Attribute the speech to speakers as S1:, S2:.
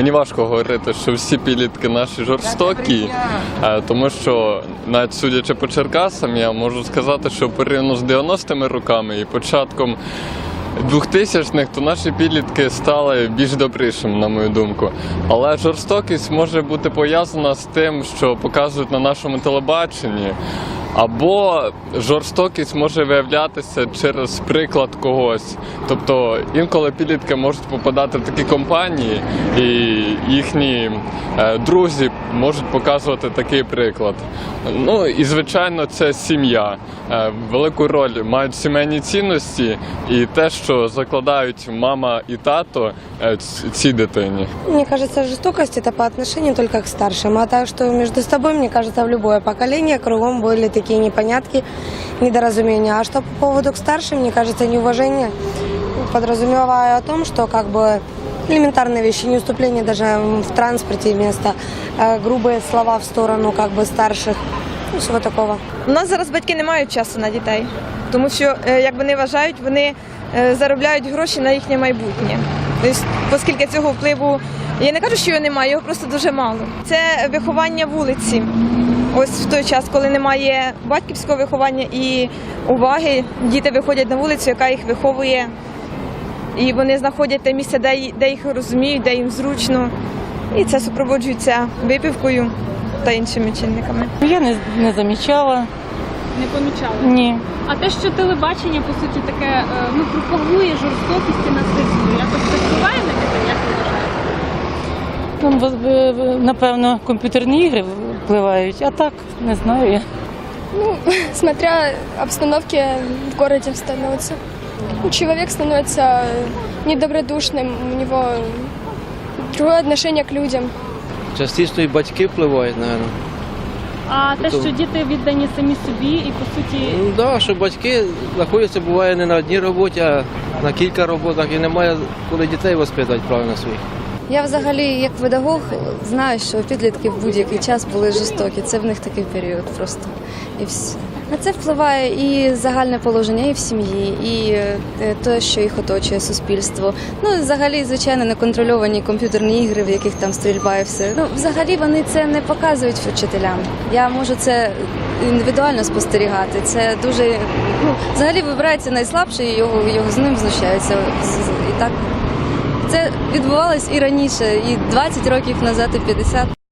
S1: Мені важко говорити, що всі підлітки наші жорстокі, е, тому що навіть судячи по Черкасам, я можу сказати, що порівняно з 90-ми роками і початком 2000-х, то наші підлітки стали більш добрішими, на мою думку. Але жорстокість може бути пов'язана з тим, що показують на нашому телебаченні. Або жорстокість може виявлятися через приклад когось. Тобто інколи підлітки можуть попадати в такі компанії, і їхні е, друзі можуть показувати такий приклад. Ну і звичайно, це сім'я. Е, велику роль мають сімейні цінності і те, що закладають мама і тато е, цій дитині.
S2: Мне кажется, жестокость это по отношению только к старшим. А так что между собой, мне кажется, в любое поколение кругом были такие непонятки, недоразумения. А что по поводу к старшим, мне кажется, неуважение подразумевая о том, что как бы элементарные вещи, не уступление даже в транспорте вместо э, грубые слова в сторону как бы старших, ну, всего такого.
S3: У нас зараз батьки не мають часу на дітей, тому що, е, як вони вважають, вони е, заробляють гроші на їхнє майбутнє. Тобто, оскільки цього впливу, я не кажу, що його немає, його просто дуже мало. Це виховання вулиці. Ось в той час, коли немає батьківського виховання і уваги, діти виходять на вулицю, яка їх виховує, і вони знаходять те місце, де, де їх розуміють, де їм зручно. І це супроводжується випівкою та іншими чинниками.
S4: Я не, не замічала.
S5: Не помічали.
S4: Ні.
S5: А те, що телебачення по суті таке е, ну пропагує жорстокість і насильство, якось це впливає на дітей, як ви вважаєте?
S4: Напевно, комп'ютерні ігри впливають, а так не знаю я.
S6: Ну, смотря обстановке в городе становится. Человек становится недобродушным, у него другое отношение к людям.
S7: Частіше і батьки впливають, мабуть.
S5: А те, що діти віддані самі собі і по суті
S7: Ну да, що батьки знаходяться буває не на одній роботі, а на кілька роботах і немає коли дітей воспитати правильно своїх.
S8: Я взагалі, як педагог, знаю, що підлітки в будь-який час були жорстокі. Це в них такий період просто. І все. На це впливає і загальне положення, і в сім'ї, і е, те, що їх оточує суспільство. Ну, взагалі, звичайно, неконтрольовані комп'ютерні ігри, в яких там стрільба і все. Ну, взагалі вони це не показують вчителям. Я можу це індивідуально спостерігати. Це дуже ну, взагалі вибирається найслабший, його, його з ним знущаються. І так це відбувалось і раніше, і 20 років назад, і 50.